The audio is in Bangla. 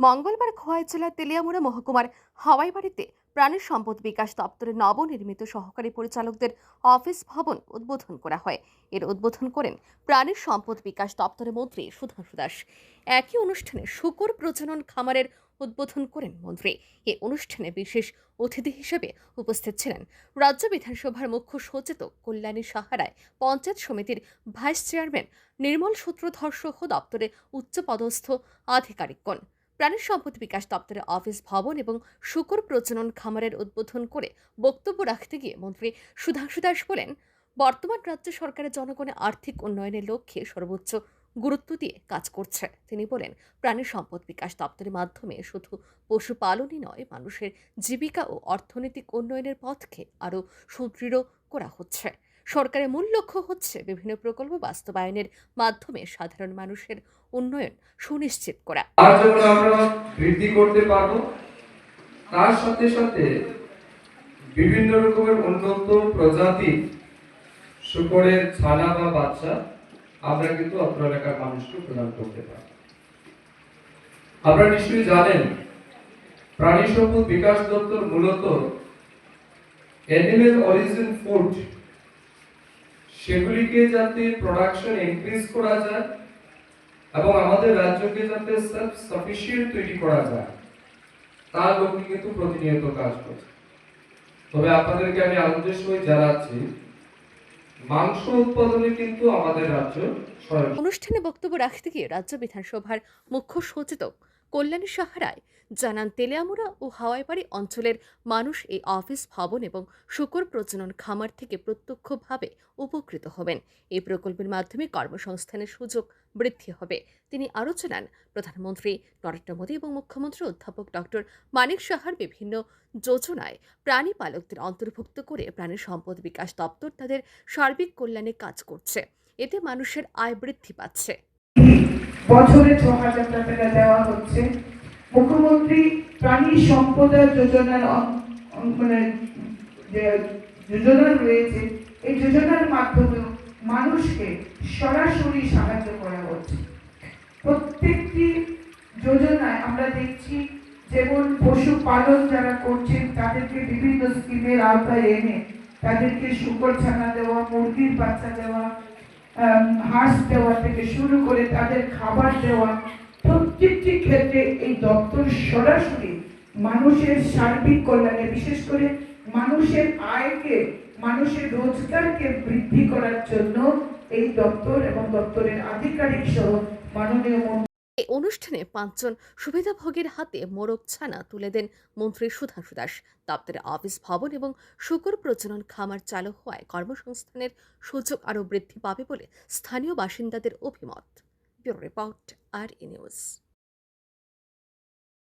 মঙ্গলবার খোয়াই জেলার তেলিয়ামুড়া মহকুমার হাওয়াই বাড়িতে প্রাণী সম্পদ বিকাশ দপ্তরের নবনির্মিত সহকারী পরিচালকদের অফিস ভবন উদ্বোধন করা হয়। এর উদ্বোধন করেন প্রাণী সম্পদ বিকাশ দপ্তরের মন্ত্রী সুধাংশু দাস। একই অনুষ্ঠানে শুকর প্রজনন খামারের উদ্বোধন করেন মন্ত্রী। এ অনুষ্ঠানে বিশেষ অতিথি হিসেবে উপস্থিত ছিলেন রাজ্য বিধানসভার মুখ্য সচেতক কল্যাণী সাহারায়, পঞ্চায়েত সমিতির ভাইস চেয়ারম্যান নির্মল সূত্রধর সহ দপ্তরের উচ্চপদস্থ আধিকারিকগণ। প্রাণী সম্পদ বিকাশ দপ্তরের অফিস ভবন এবং শুকর প্রজনন খামারের উদ্বোধন করে বক্তব্য রাখতে গিয়ে মন্ত্রী সুধাংশু দাস বলেন, বর্তমান রাজ্য সরকারের জনগণের আর্থিক উন্নয়নের লক্ষ্যে সর্বোচ্চ গুরুত্ব দিয়ে কাজ করছে। তিনি বলেন, প্রাণী সম্পদ বিকাশ দপ্তরের মাধ্যমে শুধু পশুপালনই নয়, মানুষের জীবিকা ও অর্থনৈতিক উন্নয়নের পথকে আরও সুদৃঢ় করা হচ্ছে। সরকারের মূল লক্ষ্য হচ্ছে বিভিন্ন প্রকল্প বাস্তবায়নের মাধ্যমে সাধারণ মানুষের উন্নয়ন সুনিশ্চিত করা। আমরা বৃদ্ধি করতে পারব। তার সাথে সাথে বিভিন্ন রকমের উন্নত প্রজাতি শুকরের ছানা বা বাচ্চা আমরা কিন্তু আপনার এলাকার মানুষকে প্রদান করতে পারি আপনারা নিশ্চয়ই জানেন প্রাণী সম্পদ বিকাশ দপ্তর মূলত অ্যানিমেল অরিজিন ফুড সেগুলিকে যাতে প্রোডাকশন ইনক্রিজ করা যায় এবং আমাদের রাজ্যকে যাতে সেলফ সাফিসিয়েন্ট তৈরি করা যায় তার লক্ষ্যে কিন্তু প্রতিনিয়ত কাজ করছে। তবে আপনাদেরকে আমি আনন্দের সহিত জানাচ্ছি, মাংস উৎপাদনে কিন্তু আমাদের রাজ্য অনুষ্ঠানে বক্তব্য রাখতে গিয়ে রাজ্য বিধানসভার মুখ্য সচেতক কল্যাণী সাহারায় জানান, তেলিয়ামুড়া ও হাওয়াইপাড়ি অঞ্চলের মানুষ এই অফিস, ভবন এবং শুকর প্রজনন খামার থেকে প্রত্যক্ষভাবে উপকৃত হবেন। এই প্রকল্পের মাধ্যমে কর্মসংস্থানের সুযোগ বৃদ্ধি হবে। তিনি আরও জানান, প্রধানমন্ত্রী নরেন্দ্র মোদী এবং মুখ্যমন্ত্রী অধ্যাপক ডক্টর মানিক সাহার বিভিন্ন যোজনায় প্রাণী পালকদের অন্তর্ভুক্ত করে প্রাণী সম্পদ বিকাশ দপ্তর তাদের সার্বিক কল্যাণে কাজ করছে। এতে মানুষের আয় বৃদ্ধি পাচ্ছে। বছরে ছ হাজার টাকা দেওয়া হচ্ছে। মুখ্যমন্ত্রী প্রাণী সম্পদা যোজনার মানে যোজনা রয়েছে, এই যোজনার মাধ্যমে মানুষকে সরাসরি সাহায্য করা হচ্ছে। প্রত্যেকটি যোজনায় আমরা দেখছি, যেমন পশুপালন যারা করছেন, তাদেরকে বিভিন্ন স্কিমের আওতায় এনে তাদেরকে শুকর ছানা দেওয়া, মুরগির বাচ্চা দেওয়া হাঁস দেওয়া থেকে শুরু করে তাদের খাবার দেওয়া, প্রত্যেকটি ক্ষেত্রে এই দপ্তর সরাসরি মানুষের সার্বিক কল্যাণে, বিশেষ করে মানুষের আয়কে, মানুষের রোজগারকে বৃদ্ধি করার জন্য এই দপ্তর এবং দপ্তরের আধিকারিক সহ মাননীয় এই অনুষ্ঠানে পাঁচজন সুবিধাভোগীর হাতে মোরগ ছানা তুলে দেন মন্ত্রী সুধাংশু দাস। দপ্তরের অফিস ভবন এবং শুকর প্রজনন খামার চালু হওয়ায় কর্মসংস্থানের সুযোগ আরও বৃদ্ধি পাবে বলে স্থানীয় বাসিন্দাদের অভিমত। Bureau report, R E news.